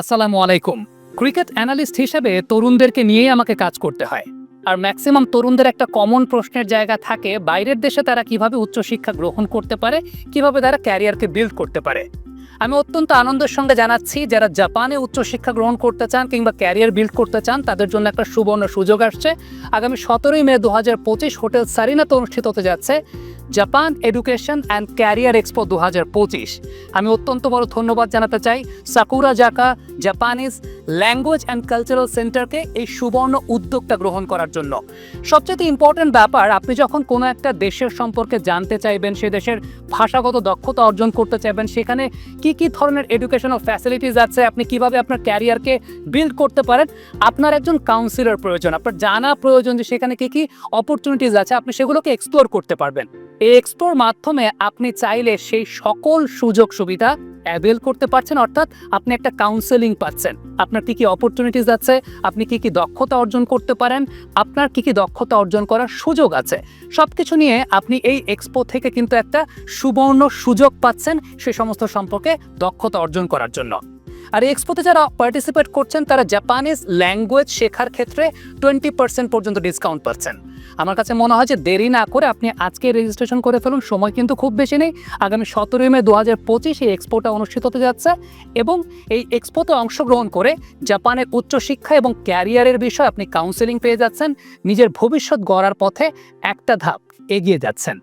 আসসালামু আলাইকুম। Cricket analyst হিসেবে তরুণদেরকে নিয়েই আমাকে কাজ করতে হয়। আর ম্যাক্সিমাম তরুণদের একটা কমন প্রশ্নের জায়গা থাকে, বাইরের দেশে তারা কীভাবে উচ্চশিক্ষা গ্রহণ করতে পারে, কীভাবে তারা ক্যারিয়ারকে বিল্ড করতে পারে। আমি অত্যন্ত আনন্দের সঙ্গে জানাচ্ছি, যারা জাপানে উচ্চশিক্ষা গ্রহণ করতে চান কিংবা ক্যারিয়ার বিল্ড করতে চান, তাদের জন্য একটা সুবর্ণ সুযোগ আসছে। আগামী সতেরোই মে দু হাজার পঁচিশ হোটেল সারিনাতে অনুষ্ঠিত হতে যাচ্ছে। Japan education and career expo দু হাজার পঁচিশ। আমি অত্যন্ত বড় ধন্যবাদ জানাতে চাই সাকুরা জাকা জাপানিজ ল্যাঙ্গুয়েজ অ্যান্ড কালচারাল সেন্টারকে এই সুবর্ণ উদ্যোগটা গ্রহণ করার জন্য। সবচেয়ে ইম্পর্টেন্ট ব্যাপার, আপনি যখন কোনো একটা দেশের সম্পর্কে জানতে চাইবেন, সে দেশের ভাষাগত দক্ষতা অর্জন করতে চাইবেন, সেখানে কি কি ধরনের এডুকেশনাল ফ্যাসিলিটিস আছে, আপনি কীভাবে আপনার ক্যারিয়ারকে বিল্ড করতে পারেন, আপনার একজন কাউন্সিলর প্রয়োজন, আপনার জানা প্রয়োজন যে সেখানে কি কি অপরচুনিটিস আছে, আপনি সেগুলোকে এক্সপ্লোর করতে পারবেন। এই এক্সপ্লোর মাধ্যমে আপনি চাইলে সেই সকল সুযোগ সুবিধা অ্যাভেল করতে পারছেন, অর্থাৎ আপনি একটা কাউন্সেলিং পাচ্ছেন। আপনার কি কি অপরচুনিটিস আছে? আপনি কি কি দক্ষতা অর্জন করতে পারেন? আপনার কি কি দক্ষতা অর্জন করার সুযোগ আছে? সব কিছু নিয়ে আপনি এই এক্সপো থেকে কিন্তু একটা সুবর্ণ সুযোগ পাচ্ছেন সে সমস্ত সম্পর্কে দক্ষতা অর্জন করার জন্য। আর এই এক্সপোতে যারা পার্টিসিপেট করছেন, তারা জাপানিজ ল্যাঙ্গুয়েজ শেখার ক্ষেত্রে টোয়েন্টি পার্সেন্ট পর্যন্ত ডিসকাউন্ট পাচ্ছেন। আমার কাছে মনে হয় যে দেরি না করে আপনি আজকে রেজিস্ট্রেশন করে ফেলুন, সময় কিন্তু খুব বেশি নেই। আগামী সতেরোই মে দু হাজার পঁচিশ এই এক্সপোটা অনুষ্ঠিত হতে যাচ্ছে এবং এই এক্সপোতে অংশগ্রহণ করে জাপানের উচ্চশিক্ষা এবং ক্যারিয়ারের বিষয়ে আপনি কাউন্সেলিং পেয়ে যাচ্ছেন। নিজের ভবিষ্যৎ গড়ার পথে একটা ধাপ এগিয়ে যাচ্ছেন।